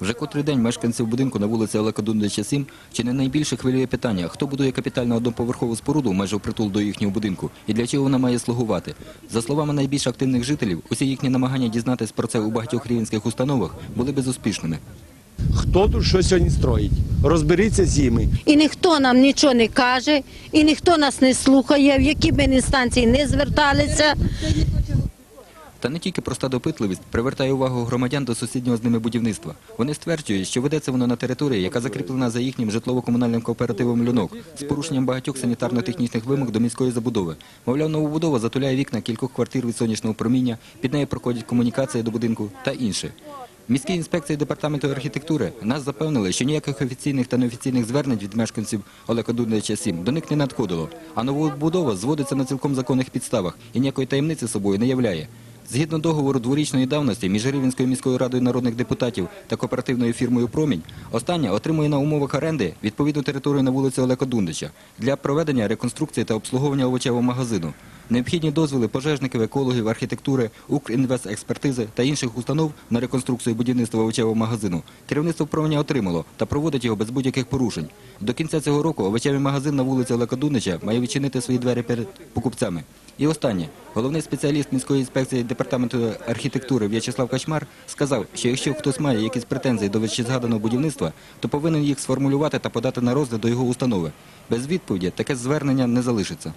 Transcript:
Вже котрий день мешканців будинку на вулиці Олега Дундича 7 чи не найбільше хвилює питання, хто будує капітальну одноповерхову споруду майже впритул до їхнього будинку і для чого вона має слугувати. За словами найбільш активних жителів, усі їхні намагання дізнатись про це у багатьох рівенських установах були безуспішними. Хто тут що сьогодні строїть? Розберіться з ними. І ніхто нам нічого не каже, і ніхто нас не слухає, в які б інстанції не зверталися. Та не тільки проста допитливість привертає увагу громадян до сусіднього з ними будівництва. Вони стверджують, що ведеться воно на території, яка закріплена за їхнім житлово-комунальним кооперативом «Люнок» з порушенням багатьох санітарно-технічних вимог до міської забудови. Мовляв, новобудова затуляє вікна кількох квартир від сонячного проміння, під нею проходять комунікації до будинку та інше. Міські інспекції департаменту архітектури нас запевнили, що ніяких офіційних та неофіційних звернень від мешканців Олега Дундича 7 до них не надходило, а новобудова зводиться на цілком законних підставах і ніякої таємниці собою не являє. Згідно договору дворічної давності між Рівненською міською радою народних депутатів та кооперативною фірмою Промінь, остання отримує на умовах оренди відповідну територію на вулиці Олега Дундича для проведення реконструкції та обслуговування овочевого магазину. Необхідні дозволи пожежників, екологів, архітектури, Укрінвестекспертизи та інших установ на реконструкцію будівництва овочевого магазину. Керівництво Променя отримало та проводить його без будь-яких порушень. До кінця цього року овочевий магазин на вулиці Олега Дунича має відчинити свої двері перед покупцями. І останнє. Головний спеціаліст міської інспекції департаменту архітектури В'ячеслав Качмар сказав, що якщо хтось має якісь претензії до вищезгаданого будівництва, то повинен їх сформулювати та подати на розгляд до його установи. Без відповіді таке звернення не залишиться.